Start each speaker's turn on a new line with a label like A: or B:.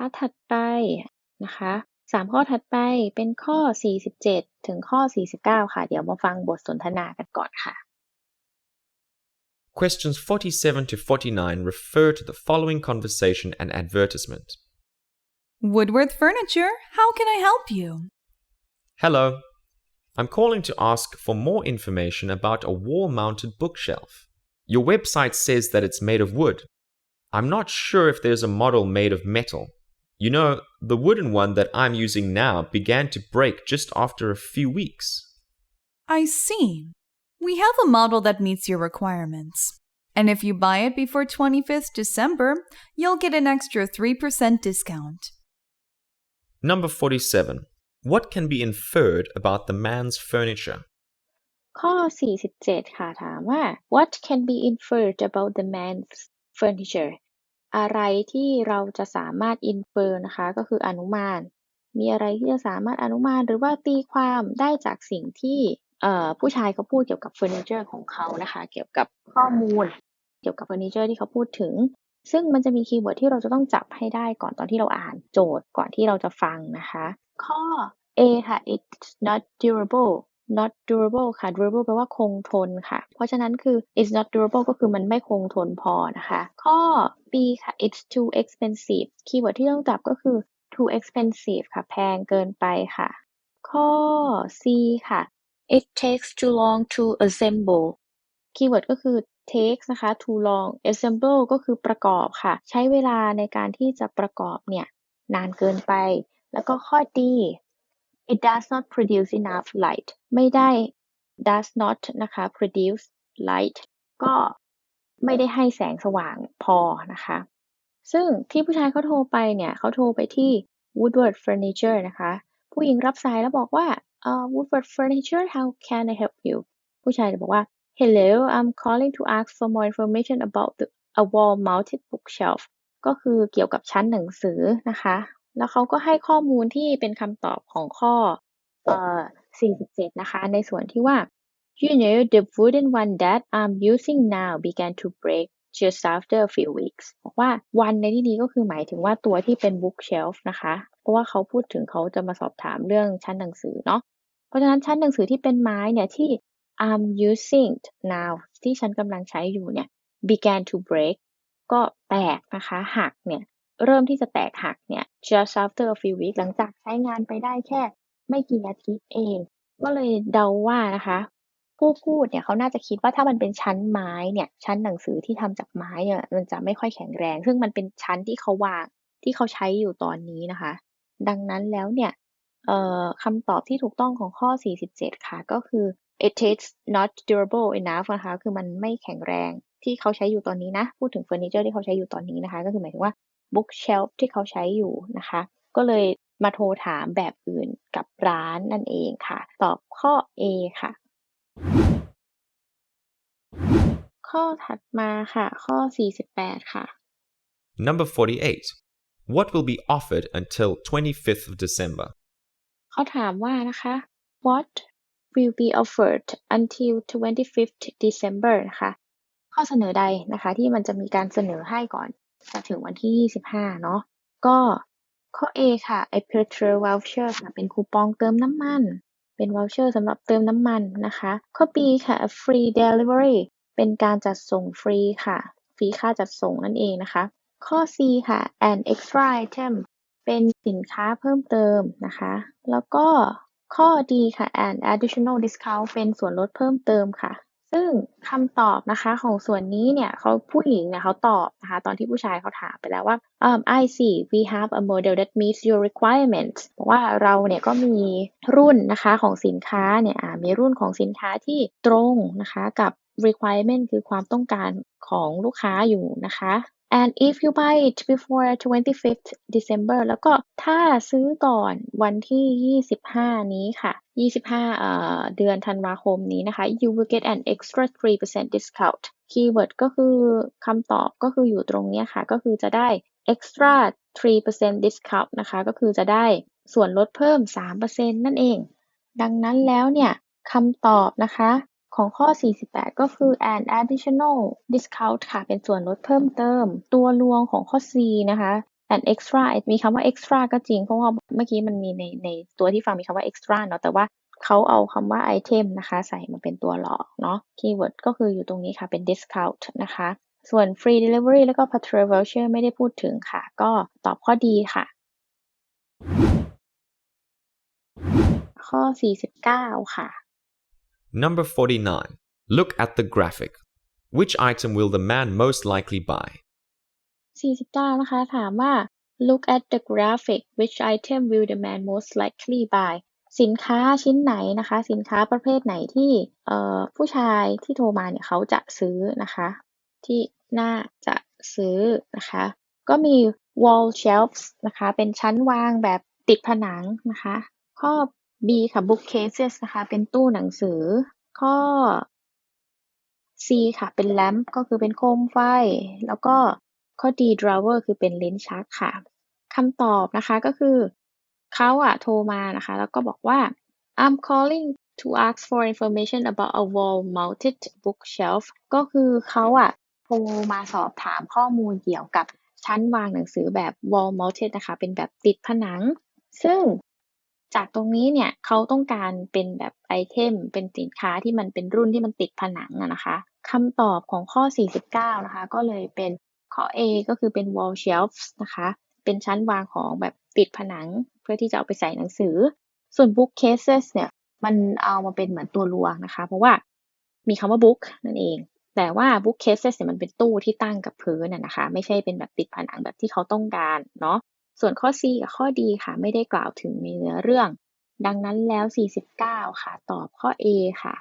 A: รทัดถัดไปนะคะสามข้อถัดไปเป็นข้อ 47 ถึงข้อ 49 ค่ะ เดี๋ยวมาฟังบทสนทนากันก่อนค่ะ
B: Questions 47 to 49 refer to the following conversation and advertisement.
C: Woodworth Furniture, how can I help you?
B: Hello. I'm calling to ask for more information about a wall mounted bookshelf. Your website says that it's made of wood. I'm not sure if there's a model made of metal. You know, the wooden one that I'm using now began to break just after a few weeks.
C: I see. We have a model that meets your requirements. And if you buy it before 25th December, you'll get an extra 3% discount.
B: Number 47. What can be inferred about the man's furniture?
A: ข้อ 47 ค่ะ ถามว่า what can be inferred about the man's furniture อะไรที่เราจะสามารถ infer นะคะ ก็คืออนุมาน มีอะไรที่จะสามารถอนุมานหรือว่าตีความได้จากสิ่งที่ผู้ชายเขาพูดเกี่ยวกับเฟอร์นิเจอร์ของเขานะคะ เกี่ยวกับข้อมูล เกี่ยวกับเฟอร์นิเจอร์ที่เขาพูดถึง ซึ่งมันจะมีคีย์เวิร์ดที่เราจะต้องจับให้ได้ก่อนตอนที่เราอ่านโจทย์ก่อนที่เราจะฟังนะคะ ข้อ A ค่ะ it's not durable not durable ค่ะ durable แปลว่าคงทนค่ะ เพราะฉะนั้นคือ it's not durable ก็คือมันไม่คงทนพอนะคะ ข้อ B ค่ะ it's too expensive คีย์เวิร์ดที่ต้องจับก็คือ too expensive ค่ะ แพงเกินไปค่ะ ข้อ C ค่ะ it takes too long to assemble คีย์เวิร์ดก็คือ takes นะคะ too long assemble ก็คือประกอบค่ะ ใช้เวลาในการที่จะประกอบเนี่ยนานเกินไป แล้วก็ข้อ D it does not produce enough light ไม่ได้ does not นะคะ produce light ก็ไม่ได้ให้แสงสว่างพอนะคะ ซึ่งที่ผู้ชายเขาโทรไปเนี่ยเขาโทรไปที่ Woodward Furniture นะคะ ผู้หญิงรับสายแล้วบอกว่า uh, Woodward Furniture how can I help you ผู้ชายจะบอกว่า Hello I'm calling to ask for more information about the, a wall mounted bookshelf ก็คือเกี่ยวกับชั้นหนังสือนะคะ แล้วเขาก็ให้ข้อมูลที่เป็นคำตอบของข้อเอ่อ47 นะคะ ในส่วนที่ว่า You know the wooden one that I'm using now began to break just after a few weeks บอกว่าวันในที่นี้ก็คือหมายถึงว่าตัวที่เป็น bookshelf นะคะ เพราะว่าเขาพูดถึงเขาจะมาสอบถามเรื่องชั้นหนังสือเนาะ เพราะฉะนั้นชั้นหนังสือที่เป็นไม้เนี่ยที่ I'm using now ที่ฉันกำลังใช้อยู่เนี่ย began to break ก็แตกนะคะหักเนี่ย เริ่มที่จะแตกหักเนี่ย just after a few weeks หลังจากใช้งานไปได้แค่ ไม่กี่อาทิตย์เอง ก็เลยเดาว่านะคะ ผู้พูดเนี่ยเขาน่าจะคิดว่าถ้ามันเป็นชั้นไม้เนี่ย ชั้นหนังสือที่ทำจากไม้เนี่ยมันจะไม่ค่อยแข็งแรง ซึ่งมันเป็นชั้นที่เขาวางที่เขาใช้อยู่ตอนนี้นะคะ ดังนั้นแล้วเนี่ยเอ่อคำตอบที่ถูกต้องของข้อ 47 ค่ะ ก็คือ it is not durable enough นะคะ คือมันไม่แข็งแรงที่เขาใช้อยู่ตอนนี้นะ พูดถึงเฟอร์นิเจอร์ที่เขาใช้อยู่ตอนนี้นะคะ ก็คือหมายถึงว่า bookshelf ที่เขาใช้อยู่นะคะ ก็เลยมาโทรถามแบบอื่นกับร้านนั่นเองค่ะ ตอบข้อ A ค่ะ ข้อถัดมาค่ะ ข้อ 48 ค่ะ
B: Number 48. What will be offered until 25th of December?
A: เขาถามว่านะคะ what will be offered until 25th December นะคะ ข้อเสนอใดนะคะ ที่มันจะมีการเสนอให้ก่อน จะถึงวันที่ 25 เนาะ ก็ข้อ A ค่ะ a petrol voucher ค่ะ เป็นคูปองเติมน้ำมัน เป็น voucher สำหรับเติมน้ำมันนะคะ ข้อ B ค่ะ free delivery เป็นการจัดส่งฟรีค่ะ ฟรีค่าจัดส่งนั่นเองนะคะ ข้อ C ค่ะ an extra item เป็นสินค้าเพิ่มเติมนะคะ แล้วก็ข้อ D ค่ะ an additional discount เป็นส่วนลดเพิ่มเติมค่ะ ซึ่งคำตอบนะคะของส่วนนี้เนี่ยเขาผู้หญิงเนี่ยเขาตอบนะคะตอนที่ผู้ชายเขาถามไปแล้วว่า um, I see we have a model that meets your requirements บอกว่าเราเนี่ยก็มีรุ่นนะคะของสินค้าเนี่ยมีรุ่นของสินค้าที่ตรงนะคะกับ requirement คือความต้องการของลูกค้าอยู่นะคะ and if you buy it before 25th December แล้วก็ถ้าซื้อก่อนวันที่ 25 นี้ค่ะ 25เอ่อเดือนธันวาคมนี้นะคะ you will get an extra 3% discount keyword ก็คือคำตอบก็คืออยู่ตรงนี้ค่ะ ก็คือจะได้ extra 3% discount นะคะ ก็คือจะได้ส่วนลดเพิ่ม 3%นั่นเอง ดังนั้นแล้วเนี่ยคำตอบนะคะ ของข้อ 48 ก็คือ an additional discount ค่ะ เป็นส่วนลดเพิ่มเติม ตัวรวงของข้อ C นะคะ an extra มีคำว่า extra ก็จริง เพราะว่าเมื่อกี้มันมีในในตัวที่ฟังมีคำว่า extra เนาะ แต่ว่าเขาเอาคำว่า item นะคะ ใส่มาเป็นตัวหลอกเนาะ keyword ก็คืออยู่ตรงนี้ค่ะ เป็น discount นะคะ ส่วน free delivery แล้วก็ patrol voucher ไม่ได้พูดถึงค่ะ ก็ตอบข้อดีค่ะ ข้อ 49 ค่ะ
B: Number 49. Look at the graphic. Which item will the man most likely buy?
A: 49นะคะถามว่า look at the graphic which item will the man most likely buy สินค้าชิ้นไหนนะคะ สินค้าประเภทไหนที่ผู้ชายที่โทรมาเนี่ยเขาจะซื้อนะคะ ที่น่าจะซื้อนะคะ ก็มี wall shelves นะคะ เป็นชั้นวางแบบติดผนังนะคะ ข้อ B ค่ะ bookcases นะคะเป็นตู้หนังสือ ข้อ C ค่ะเป็น lamp ก็คือเป็นโคมไฟ แล้วก็ข้อ D drawer คือเป็นลิ้นชักค่ะคำตอบนะคะก็คือเขาอะโทรมานะคะ แล้วก็บอกว่า I'm calling to ask for information about a wall-mounted bookshelf ก็คือเขาอะโทรมาสอบถามข้อมูลเกี่ยวกับชั้นวางหนังสือแบบ wall-mounted นะคะ เป็นแบบติดผนัง ซึ่ง จากตรงนี้เนี่ยเขาต้องการเป็นแบบไอเทม เป็นสินค้าที่มันเป็นรุ่นที่มันติดผนังอะนะคะคำตอบของข้อ 49 นะคะ ก็เลยเป็นข้อ A ก็คือเป็น wall shelves นะคะ เป็นชั้นวางของแบบติดผนัง เพื่อที่จะเอาไปใส่หนังสือ ส่วน bookcases เนี่ย มันเอามาเป็นเหมือนตัวลวงนะคะ เพราะว่ามีคำว่า book นั่นเอง แต่ว่า bookcases เนี่ยมันเป็นตู้ที่ตั้งกับพื้นนะนะคะ ไม่ใช่เป็นแบบติดผนังแบบที่เขาต้องการเนาะ ส่วนข้อ C กับข้อ D ค่ะ ไม่ได้กล่าวถึงในเนื้อเรื่อง ดังนั้นแล้ว 49 ค่ะ ตอบข้อ A ค่ะ